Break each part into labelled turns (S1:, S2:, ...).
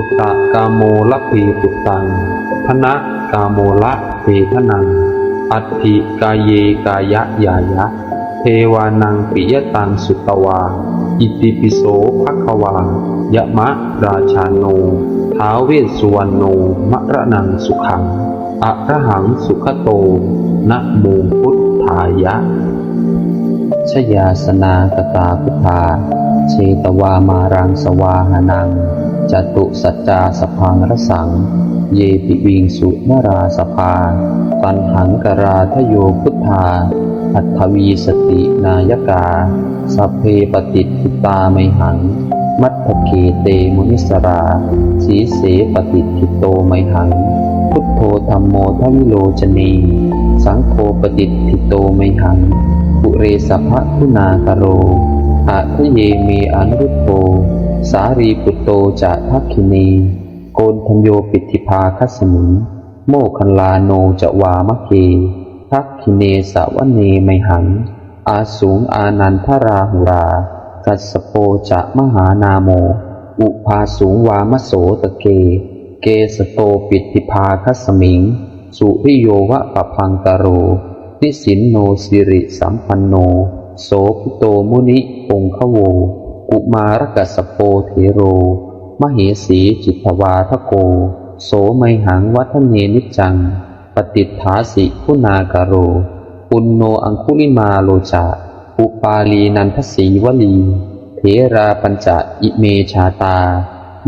S1: ปุตตะกาโมละเพปุตตังธนะกาโมละเพทนัง อัตถิกายเยกายะยายะ เทวานังปิยตังสุตวา อิติปิโสภควายะมะราชาโน ท้าวเวสสุวรรณโนมะระนังสุขังอะระหังสุขโต นะโมพุทธายะ
S2: ชยาสนากตาพุทธาเชตวามารังสวาหานัง จตุสัจจาสพังรสัง เยปิวิงสุนราสภาปันหังกราทโยพุทธา อัตถวีสตินายกาสัพเพปฏิทิตาไมหัง มัตถเกเตมุนิสรา สีเสปฏิทิโตไมหัง พุทโธธรรมโมทวิโลจนี สังโฆปฏิทิโตไมหังปุเรสภะคุณากโรอาทะเยเมอนุรุตโต สารีปุตโตจะทักขินี โกนทัญโยปิติภาคัสมิงโมคันลาโนจะวามะเกทักขิเนสาวเนไมหัง อาสูงอานันทราหุรากัสโปจะมหานาโม อุภาสูงวามโสตะเก เกสโตปิติภาคัสมิง สุริโยวะปะพังกโร นิสินโนสิริสัมปันโน โสภิโตมุนิองคโว กุมารกัสโปเทโร มเหสีจิตวาทโก โสไมหังวัฒเนนิจัง ปฏิฐาสิคุณากโร ปุณโนอังคุลิมาโลจาอุปาลีนันทสีวลีเถราปัญจอิเมชาตา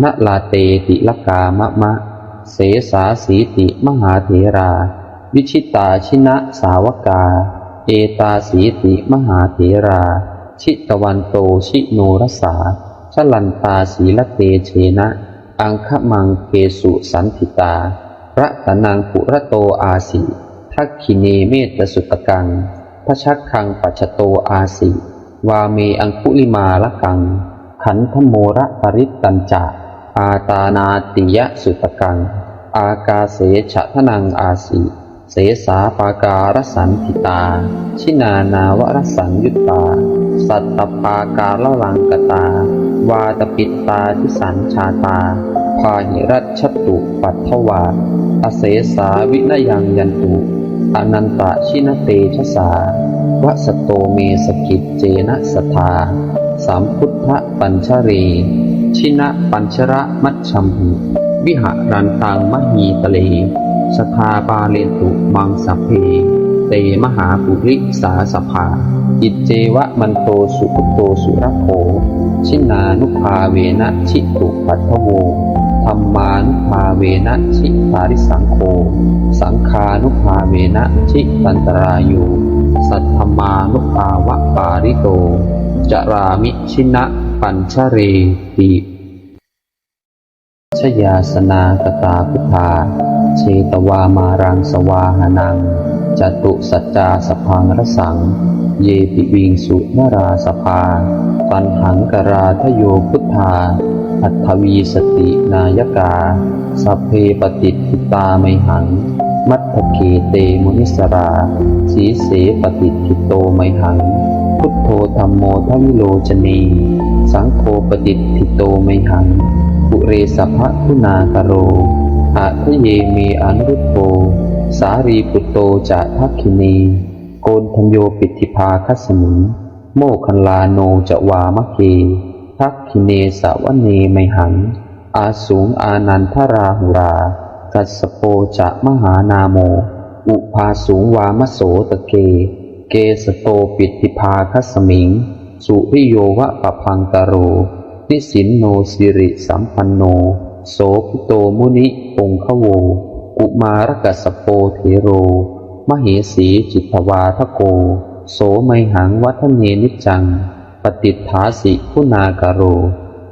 S2: นลาเตติลกามะมะ เสสาสีติมหาเถรา วิชิตาชินะสาวกา เอตาสีติมหาเถรา ชิตวันโตชิโนรสาชลันตาสีละเตเชนะ อังคมังเกสุสันติตา พระตนังปุระโตอาสิทักขิเนเมตสุตกังพระชักคังปัจโตอาสิ วาเมอังคุลิมาละกัง ขันธโมระปริตตัญจะอาตานาติยะสุตกัง อากาเสฉะทนังอาสิ เสสาปาการสันติตา ชินานาวรสังยุตตา สัตตปาการละลังกตา วาตปิตาทิสันชาตา พาหิรัชตุปัทถวาอเสสาวินยังยันตุอนันตชินเตชะสาวะสโตเมสกิจเจนะสทาสามพุทธปัญชรีชินะปัญชระมัชชัมหิวิหารันตังมหีตะเล สทาบาเลนตุมังสัพเพเตมหาปุริสาสภา อิจเจวะมันโตสุขโตสุรโขชินานุภาเวนะชิตุปัทโวธรรมานุภาเวนะชิปาริสังโฆสังคานุภาเวนะชิตันตรายุสัทธมานุภาวะปาริโตจรามิชินะปัญชเรติชยาสนากตาพุทธา เชตวามารังสวาหานังจตุสัจจาสพังรสัง เยปิวิงสุนราสภา ปันหังกราทโยพุทธา อัตถวีสตินายกา สัพเพปฏิทิตาไมหัง มัตถเกเตมุนิสรา สีเสปฏิทิโตไมหัง พุทโธธรรมโมทวิโลจนี สังโฆปฏิทิโตไมหังปุเรสัพพะคุณากโร อาทะเยเมอนุรุตโต สารีปุตโตจะทักขินี โกนทัญโยปิติภาคัสมิงโมคคันลาโนจะวามะเกทักขิเนสาวเนไมหัง อาสูงอานันทราหุรา กัสโปจะมหานาโม อุภาสูงวามโสตะเก เกสโตปิติภาคัสมิง สุริโยวะปะพังกโรนิสินโนสิริสัมปันโน โสภิโตมุนิองคโว กุมารกัสโปเทโร มเหสีจิตวาทโก โสไมหังวัฒเนนิจัง ปฏิฐาสิคุณากโร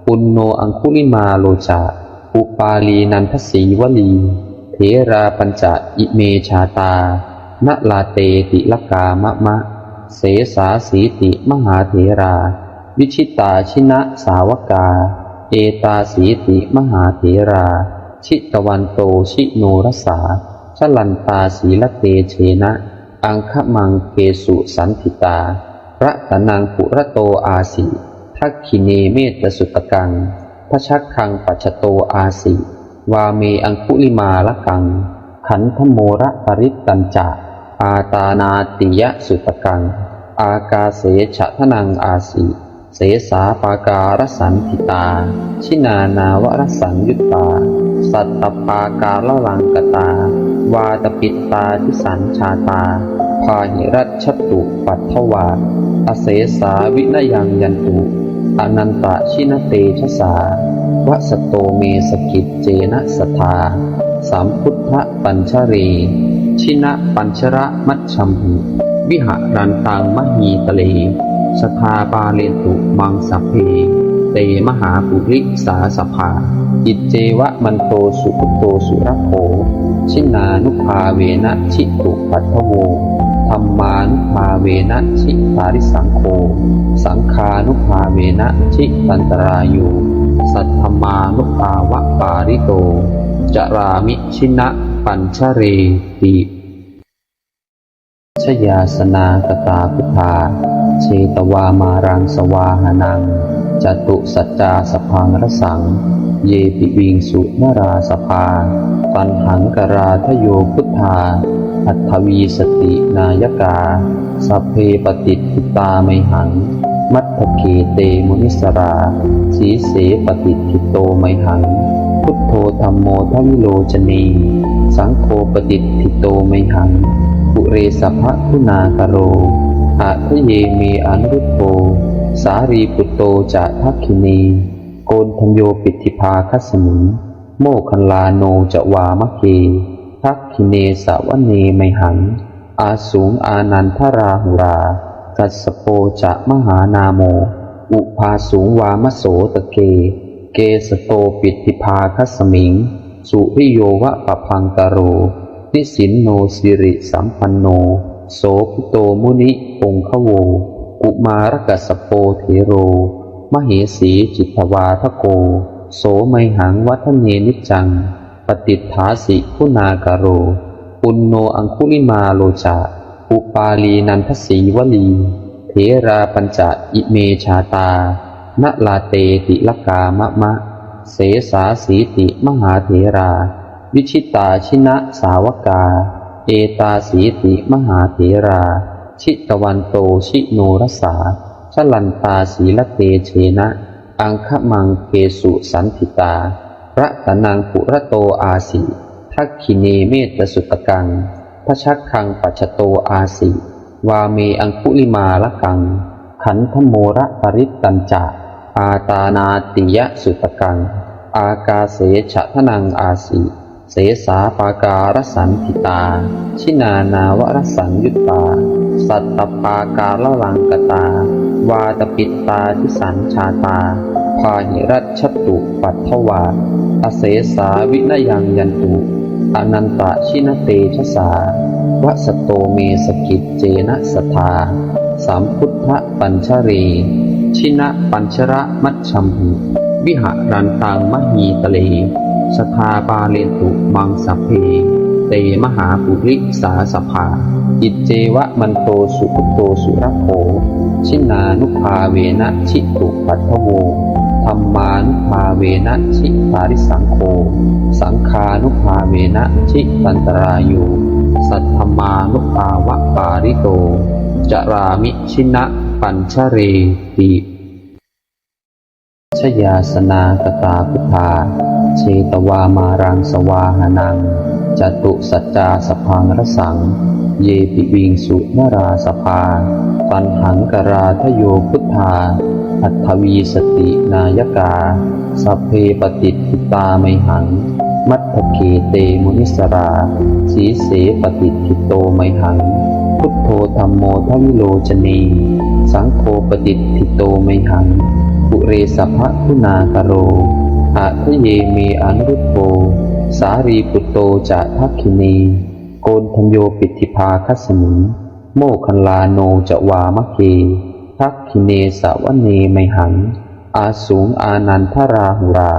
S2: ปุณโนอังคุลิมาโลจาอุปาลีนันทสีวลีเถราปัญจะอิเมชาตานลาเตติลกามะมะ เสสาสีติมหาเถรา วิชิตาชินะสาวกา เอตาสีติมหาเถรา ชิตวันโตชิโนรสาชลันตาสีละเตเชนะ อังคมังเกสุสันติตา พระตนังปุระโตอาสิทักขิเนเมตสุตกังพชักคังปัจโตอาสิ วาเมอังคุลิมาละกัง ขันธโมระปริตตัญจะอาตานาติยะสุตกัง อากาเสฉะทนังอาสิ เสสาปาการสันติตา ชินานาวรสันยุตตา สัตตปาการละลังกตา วาตปิตาทิสันชาตา พาหิรัชตุปัทถวาอเสสาวินยังยันตุอนันตชินเตชะสาวสโตเมสกิจเจนะสทาสามพุทธปัญชรีชินะปัญชระมัชชัมหิวิหารันตังมหีตะเล สทาบาเลนตุมังสัพเพเตมหาปุริสาสภา อิจเจวะมันโตสุขโตสุรโภชินานุภาเวนะชิตุปัทโวธรรมานุภาเวนะชิปาริสังโฆสังคานุภาเวนะชิตันตรายุ สัทธมานุภาวะปาริโต จรามิชินะปัญชเรติชยาสนากตาพุทธา เชตวามารังสวาหานังจตุสัจจาสพังรสัง เยปิวิงสุนราสภาปันหังกราทโยพุทธาอัตถวีสตินายกาสัพเพปฏิทิตาไมหัง มัทธเคเตมุนิสรา สีเสปฏิทิโตไมหัง พุทโธธรรมโมทวิโลจนี สังโฆปฏิทิโตไมหัง ปุเรสัพพะคุณากโร อาทะเยเมอนุรุตโต สารีปุตโตจะทักขินี โกนทัญโยปิติภาคัสมิงโมคคันลาโนจะวามะเกทักขิเนสาวเนไมหัง อาสูงอานันทราหุรากัสโปจะมหานาโม อุภาสูงวามโสตะเก เกสโตปิติภาคัสมิง สุริโยวะปะพังกโรนิสินโนสิริสัมปันโน โสพิโตมุนิองคโว กุมารกัสโปเทโร มเหสีจิตวาทโก โสไมหังวัฒเนนิจัง ปฏิทถาสิคุณากโร ปุณโนอังคุลิมาโลจาอุปาลีนันทสีวลี เทราปัญจอิเมชาตานลาเตติลกามะมะ เสสาสีติมหาเถรา วิชิตาชินะสาวกา เอตาสีติมหาเถรา ชิตวันโตชิโนรสาชลันตาสีละเตเชนะ อังคมังเกสุสันติตา พระตนังปุระโตอาสิทักขิเนเมตสุตกังพชักคังปัจโตอาสิ วาเมอังคุลิมาละกัง ขันธโมระปริตตัญจะอาตานาติยะสุตกัง อากาเสฉะทนังอาสิ เสสาปาการสันติตา ชินานาวรสันยุตตา สัตตปาการละลังกตา วาตปิตตาทิสันชาตา พาหิรัชตุปัทถวาอเสสาวินยังยันตุอนันตชินเตชะสาวสโตเมสกิจเจนะสทาสามพุทธปัญชรีชินะปัญชระมัชชัมหิวิหารันตังมหีตะเล สทาบาเลนตุมังสัพเพ เตมหาปุริสาสภา อิจเจวะมันโตสุขโตสุรโภชินานุภาเวนะชิตุปัทโวธรรมานุภาเวนะชิปาริสังโฆสังคานุภาเวนะชิตันตรายุสัทธมานุภาวะปาริโต จรามิชินะปัญชเรติชยาสนากตาพุทธา เชตวามารังสวาหานังจตุสัจจาสพังรสัง เยปิวิงสุนราสภา ปันหังกราทโยพุทธาอัตถวีสตินายกาสัพเพปฏิทิตาไมหัง มัทเคเตมุนิสรา สีเสปฏิทิโตไมหัง พุทโธธรรมโมทวิโลจนี สังโฆปฏิทิโตไมหังปุเรสัพพะคุณากโร อาทะเยเมอนุรุตโต สารีปุตโตจะทักขินีโกนทัญโยปิติภาคัสมิงโมคคันลาโนจะวามะเกทักขิเนสาวเนไมหัง อาสูงอานันทราหุรา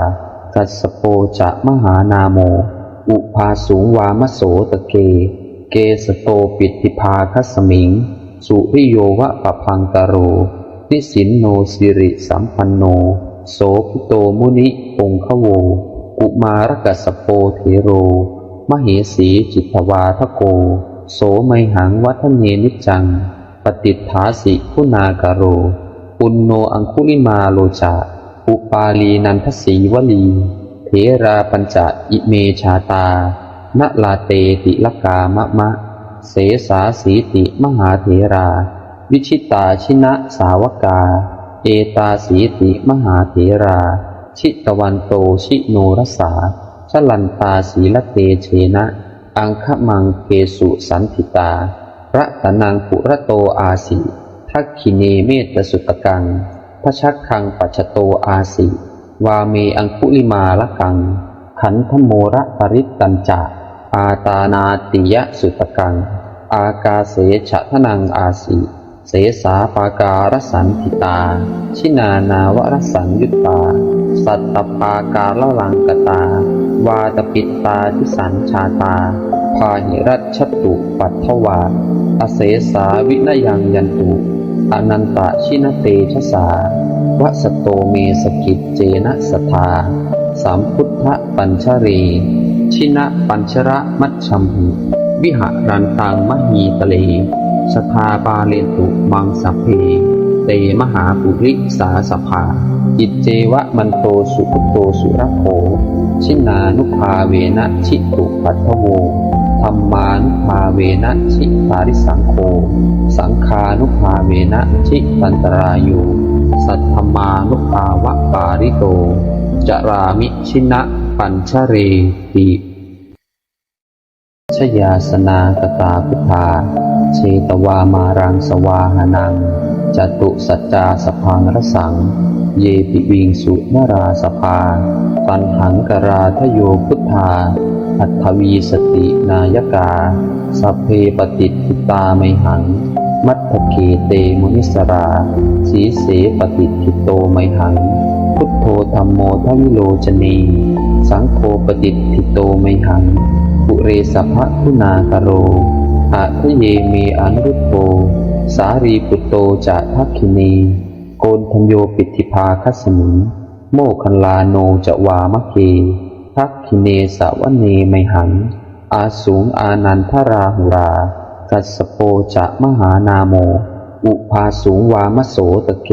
S2: กัสโปจะมหานาโม อุภาสูงวามโสตะเก เกสโตปิติภาคัสมิง สุริโยวะปะพังกโรนิสินโนสิริสัมปันโน โสพิโตมุนิองคโว กุมารกัสโปเทโร มเหสีจิตวาทโก โสไมหังวัฒเนนิจัง ปฏิฐาสิคุณากโร ปุณโนอังคุลิมาโลจาอุปาลีนันทสีวลีเถราปัญจอิเมชาตานลาเตติลกามะมะ เสสาสีติมหาเถรา วิชิตาชินะสาวกา เอตาสีติมหาเถรา ชิตวันโตชิโนรสาชลันตาสีละเตเชนะ อังคมังเกสุสันติตาระตนังปุระโตอาสิทักขิเนเมตสุตกังพระชักคังปัจโตอาสิ วาเมอังคุลิมาละกัง ขันธโมระปริตตัญจะอาตานาติยะสุตกัง อากาเสฉะทนังอาสิ เสสาปาการสันติตา ชินานาวรสังยุตตา สัตตปาการละลังกตา วาตปิตาทิสันชาตา พาหิรัชตุปัทถวาอเสสาวินยังยันตุอนันตชินเตชะสาวสโตเมสกิจเจนะสทาสามพุทธปัญชรี ชินะปัญชระมัชชัมหิวิหารันตังมหีตะเล สทาบาเลนตุมังสัพเพเตมหาปุริสาสภา อิจเจวะมันโตสุขโตสุรโขชินานุภาเวนะชิตุปัทโวธรรมานุภาเวนะชิปาริสังโฆสังคานุภาเวนะชิตันตรายุสัทธมานุภาวะปาริโตจรามิชินะปัญชเรติชยาสนากตาพุทธา เชตวามารังสวาหานังจตุสัจจาสพังรสัง เยปิวิงสุนราสภา ปันหังกราทโยพุทธา อัตวีสตินายกา สัพเพปฏิทิตาไมหัง มัทธเคเตมุนิสรา สีเสปฏิทิโตไมหัง พุทโธธรรมโมทวิโลจนี สังโฆปฏิทิโตไมหังปุเรสัพพะคุณากโร อะทะเยเมอนุรุตโต สารีปุตโตจะทักขินี โกนทัญโยปิติภาคัสมิงโมคันลาโนจะวามะเกทักขิเนสาวเนไมหัง อาสูงอานันทราหุรากัสโปจะมหานาโม อุภาสูงวามโสตะเก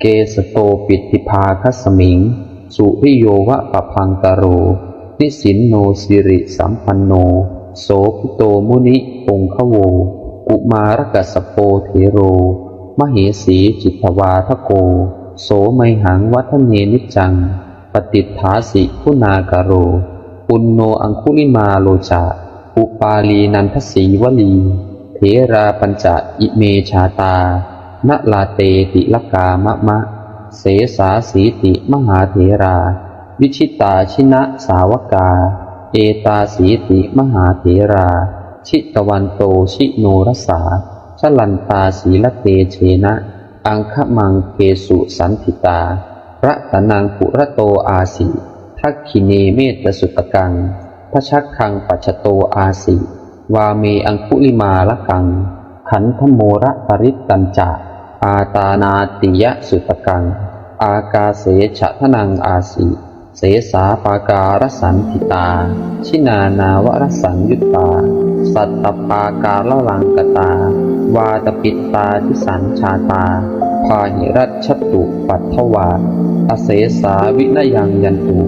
S2: เกสโตปิติภาคัสมิง สุริโยวะปะพังกโรนิสินโนสิริสัมปันโน โสพิโตมุนิองคโว กุมารกัสสโปเทโร มเหสีจิตวาทโก โสไมหังวัฒเนนิจัง ปฏิฐาสิคุณากโร ปุณโนอังคุลิมาโลจาอุปาลีนันทสีวลีเถราปัญจอิเมชาตานลาเตติลกามะมะ เสสาสีติมหาเถรา วิชิตาชินะสาวกา เอตาสีติมหาเถรา ชิตวันโตชิโนรสาชลันตาสีละเตเชนะ อังคมังเกสุสันติตาพระตนังปุระโตอาสิทักขิเนเมตสุตกังพระชักคังปัจจโตอาสิวาเมอังคุลิมาละกัง ขันธโมระปริตตัญจะอาตานาติยะสุตกัง อากาเสฉะทนังอาสิ เสสาปาการสันติตา ชินานาวรสังยุตตา สัตตปาการละลังกตา วาตปิตาทิสันชาตา พาหิรัชตุปัทถวาอเสสาวินยังยันตุ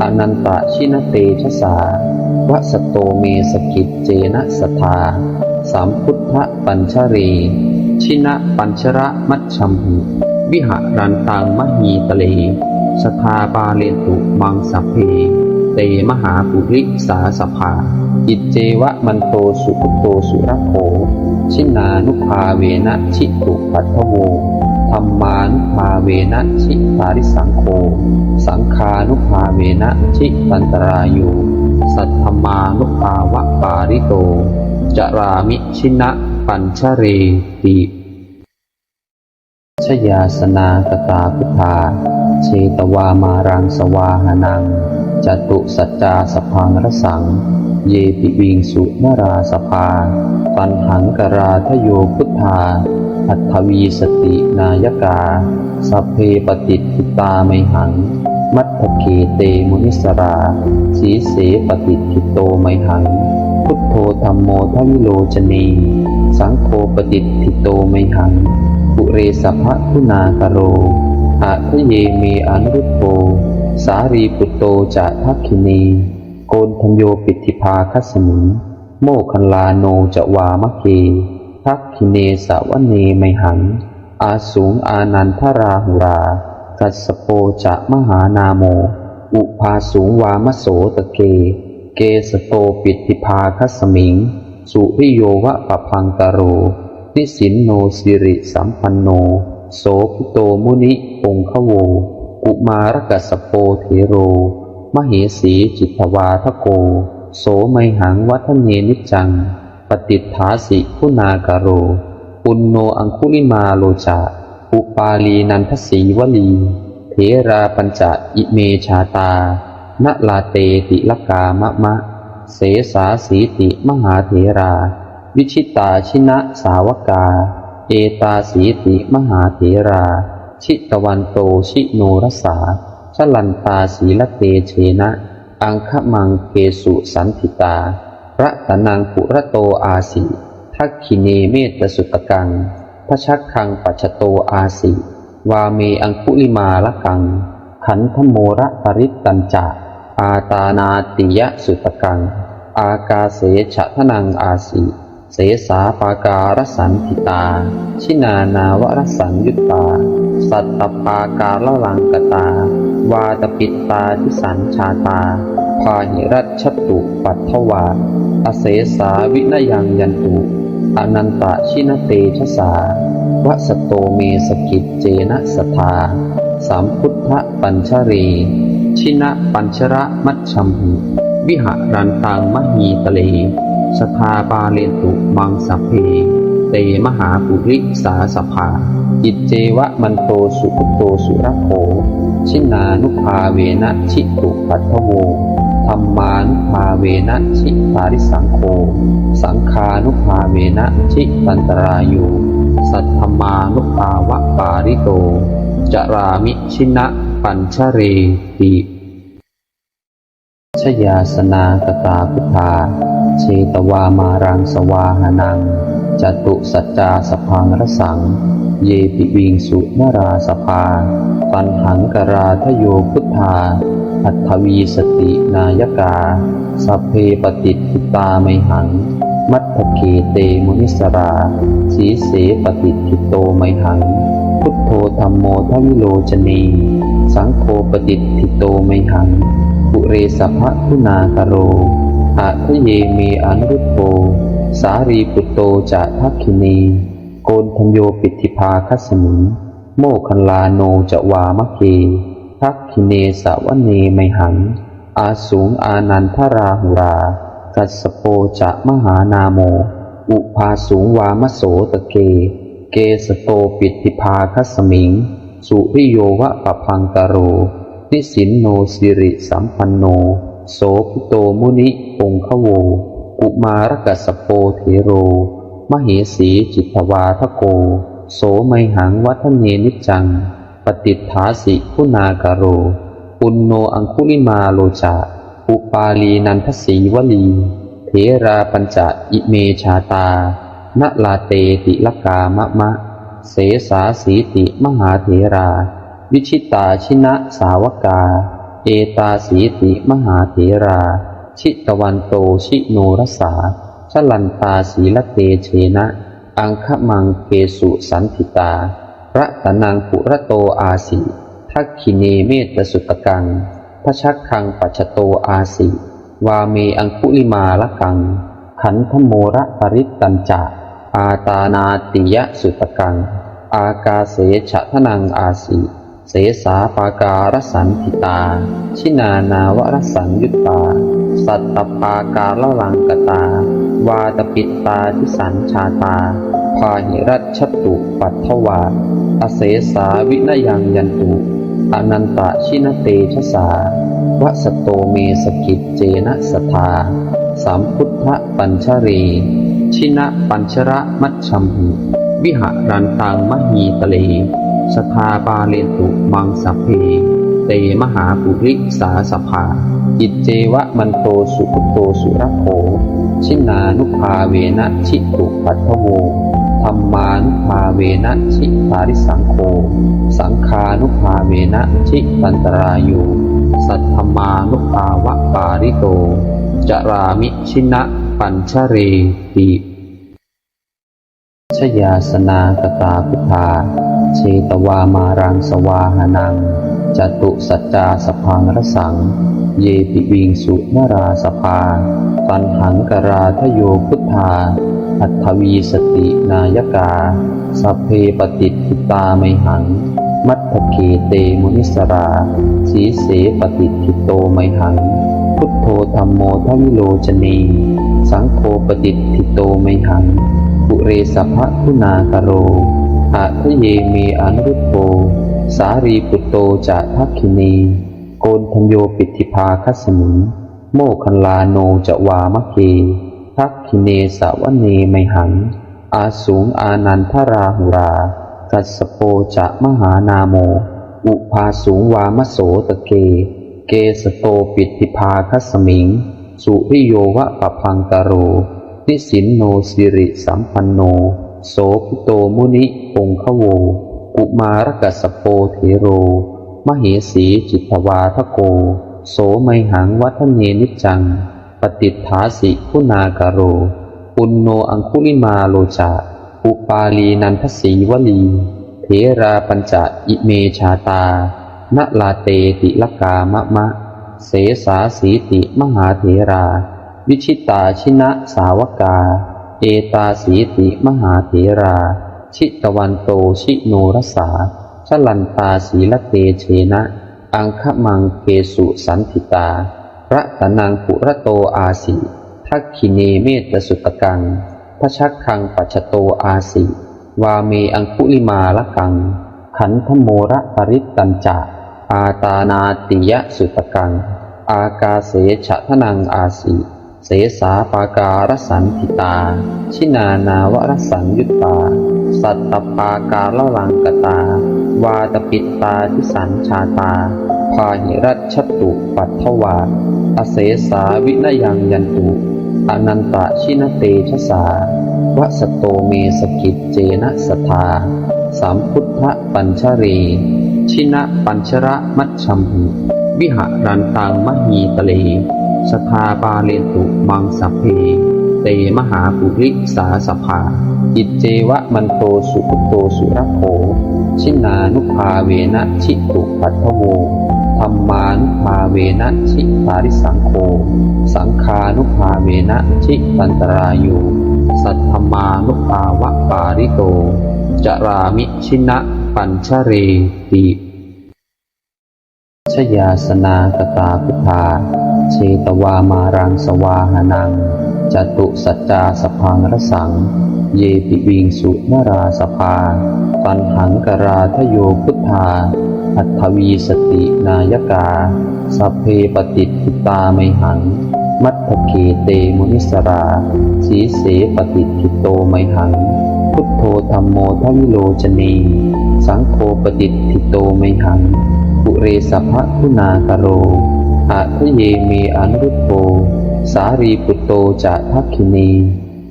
S2: อนันตชินเตชะสาวสโตเมสกิจเจนะสทาสามพุทธปัญชรี ชินะปัญชระมัชชัมหิวิหารันตังมหีตะเล สทาบาเลนตุมังสัพเพ เตมหาปุริสาสภาอิจเจวะมันโตสุขโตสุรโข ชินานุภาเวนะชิตุปัทโวธรรมานุภาเวนะชิปาริสังโฆสังคานุภาเวนะชิตันตรายุสัทธมานุภาวะปาริโต จรามิชินะปัญชเรติชยาสนากตาพุทธา เชตวามารังสวาหานังจตุสัจจาสพังรสัง เยปิวิงสุนราสภาปันหังกราทโยพุทธา อัตถวีสตินายกาสัพเพปฏิทิตาไมหัง มัทธเกเตมุนิสรา สีเสปฏิทิโตไมหัง พุทโธธรรมโมทวิโลจนี สังโฆปฏิทิโตไมหัง ปุเรสภะคุณากโร อาทะเยเมอนุรุโตสารีปุตโตจะทักขินี โกนทัญโยปิติภาคัสมิงโมคคัลลาโนจะวามะเกทักขิเนสาวเนไมหัง อาสูงอานันทราหุรากัสโปจะมหานาโม อุภาสูงวามโสตะเก เกสโตปิติภาคัสมิง สุริโยวะปะพังกโร นิสินโนสิริสัมปันโน โสภิโตมุนิองคโว กุมารกัสโปเทโร มเหสีจิตวาทโก โสไมหังวัฒเนนิจัง ปฏิฐาสิคุณากโร ปุณโนอังคุลิมาโลจาอุปาลีนันทสีวลีเถราปัญจอิเมชาตานลาเตติลกามะมะ เสสาสีติมหาเถรา วิชิตาชินะสาวกา เอตาสีติมหาเถรา ชิตวันโตชิโนรสาชลันตาสีละเตเชนะ อังคมังเกสุสันติตา พระตนังปุระโตอาสิทักขิเนเมตสุตกังพระชักคังปัจโตอาสิ วาเมอังคุลิมาละกัง ขันธโมระปริตตัญจะอาตานาติยะสุตกัง อากาเสฉะทนังอาสิ เสสาปาการสันติตา ชินานาวรสังยุตตา สัตตปาการละลังกตา วาตปิตตาทิสันชาตา พาหิรัชตุปัทถวาอเสสาวินยังยันตุอนันตชินเตชะสาวะสโตเมสกิจเจนะสทาสามพุทธปัญชรีชินะปัญชระมัชชัมหิวิหารันตังมหีตะเล สทาบาเลนตุมังสัพเพ เตมหาปุริสาสภาอิจเจวะมันโตสุอุโตสุรโขชินานุภาเวนะชิตุปัทโวธรรมานุภาเวนะชิปาริสังโฆสังคานุภาเวนะชิตันตรายุสัทธมานุภาวะปาริโตจรามิชินะปัญชเรติชยาสนากตาพุทธา เชตวามารังสวาหานังจตุสัจจาสพังรสัง เยปิวิงสุนราสภา ปันหังกราทโยพุทธาอัตถวีสตินายกา สัพเพปฏิทิตาไมหัง มัทเกเตมุนิสรา สีเสปฏิทิโตไมหัง พุทโธธรรมโมทวิโลจนี สังโฆปฏิทิโตไมหังปุเรสัพพะคุณากโร อาทะเยเมอนุตโตสารีปุตโตจะทักขินี โกนทัญโยปิติภาคัสมิงโมคคัลลาโนจะวามะเก ทักขิเนสาวเนไมหัง อาสูงอานันทราหุรา กัสสโปจะมหานาโม อุภาสูงวามโสตะเก เกสโตปิติภาคัสมิง สุริโยวะปะพังกโรนิสินโนสิริสัมปันโน โสภิโตมุนิองคโว กุมารกัสโปเทโร มเหสีจิตวาทโก โสไมหังวัฒเนนิจัง ปฏิฐาสิคุณากโร ปุณโนอังคุลิมาโลจาอุปาลีนันทสีวลีเถราปัญจะอิเมชาตานลาเตติลกามะมะ เสสาสีติมหาเถรา วิชิตาชินะสาวกา เอตาสีติมหาเถรา ชิตวันโตชิโนรสาชลันตาสีละเตเชนะ อังคมังเกสุสันติตา พระตนังปุระโตอาสิทักขิเนเมตสุตกังพระชักคังปัจจโตอาสิ วาเมอังคุลิมาละกัง ขันธโมระปริตตัญจะอาตานาติยะสุตกัง อากาเสฉะทนังอาสิ เสสาปาการสันติตา ชินานาวรสังยุตตา สัตตปาการละลังกตา วาตปิตตาทิสันชาตา พาหิรัชชตุปัทถวาอเสสาวินยังยันตุอนันตชินเตชะสาวสโตเมสกิจเจนะสทาสามพุทธปัญชรี ชินะปัญชระมัชชัมหิ วิหารันตังมหีตะเล สทาบาเลนตุมังสัพเพเตมหาปุริสาสภาอิจเจวะมันโตสุขโตสุรโคชินานุภาเวนะชิตุปัทโวธรรมานุภาเวนะชิปาริสังโฆสังคานุภาเวนะชิตันตรายุ สัทธมานุภาวะปาริโต จรามิชินะปัญชเรติชยาสนากตาพุทธา เชตวามารังสวาหานังจตุสัจจาสพังรสัง เยปิวิงสุนราสภาตันหังกราทโยพุทธาอัตถวีสตินายกาสัพเพปฏิทิตาไมหัง มัตถเคเตมุนิสรา สีเสปฏิทิโตไมหัง พุทโธธรรมโมทวิโลจนี สังโฆปฏิทิโตไมหัง ปุเรสัพะคุณากโร อาทะเยเมอนุรุตโต สารีปุตโตจะทักขินี โกนทัญโยปิติภาคัสมิงโมคันลาโนจะวามะเกทักขิเนสาวเนไมหัง อาสูงอานันทราหุรากัสโปจะมหานาโม อุภาสูงวามโสตะเก เกสโตปิติภาคัสมิง สุริโยวะปะพังกโรนิสินโนสิริสัมปันโน โสพิโตมุนิองคโว กุมารกัสโปเทโร มเหสีจิตวาทโก โสไมหังวัฒเนนิจัง ปฏิทถาสิคุณากโร ปุณโนอังคุลิมาโลจาอุปาลีนันทสีวลี เทราปัญจอิเมชาตานลาเตติลกามะมะ เสสาสีติมหาเถรา วิชิตาชินะสาวกา เอตาสีติมหาเถรา ชิตวันโตชิโนรสาชลันตาสีละเตเชนะ อังคมังเกสุสันติตา พระตนังปุระโตอาสีทักขิเนเมตสุตกังพชักคังปัจโตอาสีวาเมอังคุลิมาละกัง ขันธโมระปริตตัญจะอาตานาติยะสุตกัง อากาเสฉะทนังอาสี เสสาปาการสันติตา ชินานาวรสังยุตตา สัตตปาการลังกตา วาตปิตตาทิสันชาตา พาหิรัชตุปัทถวาอเสสาวินยังยันตุอนันตชินเตชะสาวสโตเมสกิจเจนะสทาสามพุทธปัญชรีชินะปัญชระมัชชัมหิวิหารันตังมหีตะเล สทาบาเลนตุมังสัพเพ เตมหาปุริสาสภา อิจเจวะมันโตสุขโตสุรโคชินานุภาเวนะชิตุปัทโวธรรมานุภาเวนะชิปาริสังโฆสังคานุภาเวนะชิตันตรายุสัทธมานุภาวะปาริโต จรามิชินะปัญชเรติชยาสนากตาพุทธา เชตวามารังสวาหานังจตุสัจจาสพังรสัง เยปิวิงสุนราสภาตันหังกราทโยพุทธาอัตถวีสตินายกาสัพเพปฏิทิตาไมหัง มัตถเคเตมุนิสราสีเสปฏิทิโตไมหัง พุทโธธรรมโมทวิโลจนีสังโฆปฏิทิโตไมหังปุเรสัพพะคุณากโร อาทะเยเมอนุรุตโต สารีปุตโตจะทักขินี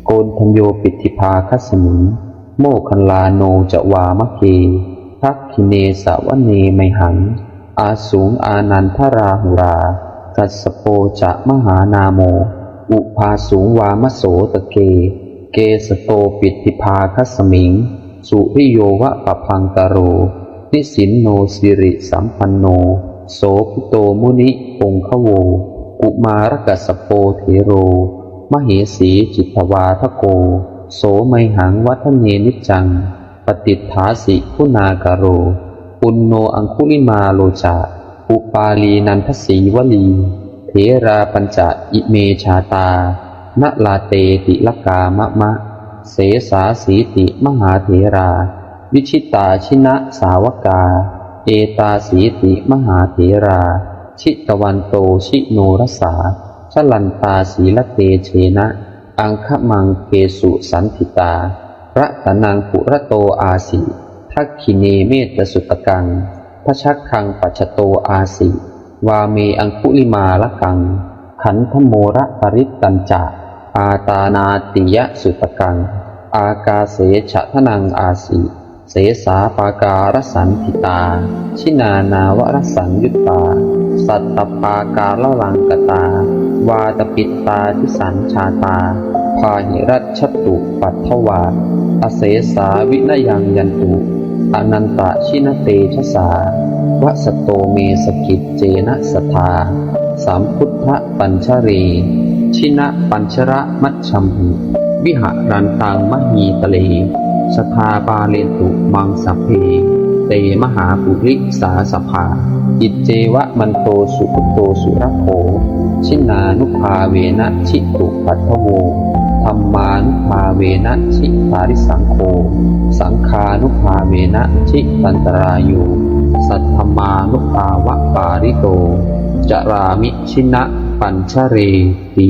S2: โกนทัญโยปิติภาคัสมิงโมคันลาโนจะวามะเกทักขิเนสาวเนไมหัง อาสูงอานันทราหุรา กัสโปจะมหานาโม อุภาสูงวามโสตะเก เกสโตปิติภาคัสมิง สุริโยวะปะพังกโร นิสินโนสิริสัมปันโน โสพิโตมุนิองคโว กุมารกัสโปเทโร มเหสีจิตวาทโก โสไมหังวัฒเนนิจัง ปฏิทถาสิคุณากโร ปุณโนอังคุลิมาโลจาอุปาลีนันทสีวลี เทราปัญจอิเมชาตานลาเตติลกามะมะ เสสาสีติมหาเถรา วิชิตาชินะสาวกา เอตาสีติมหาเถรา ชิตวันโตชิโนรสาชลันตาสีละเตเชนะ อังคมังเกสุสันติตาระตนังปุระโตอาสิทักขิเนเมตสุตกังพระชักคังปัจโตอาสิ วาเมอังคุลิมาละกัง ขันธโมระปริตตัญจะอาตานาติยะสุตกัง อากาเสฉะทนังอาสิ เสสาปาการสันติตา ชินานาวรสันยุตตา สัตตปาการละลังกตา วาตปิตาทิสันชาตา พาหิรัชตุปัทถวาอเสสาวินยังยันตุอนันตชินเตชะสาวสโตเมสกิจเจนะสทาสามพุทธปัญชรี ชินะปัญชระมัชชัมหิวิหารันตังมหีตะเล สทาบาเลนตุมังสัพเพเตมหาปุริสาสภา อิจเจวะมันโตสุขโตสุรโภชินานุภาเวนะชิตุปัทโวธรรมานุภาเวนะชิปาริสังโฆสังคานุภาเวนะชิตันตรายุสัทธมานุภาวะปาริโตจรามิชินะปัญชเรติ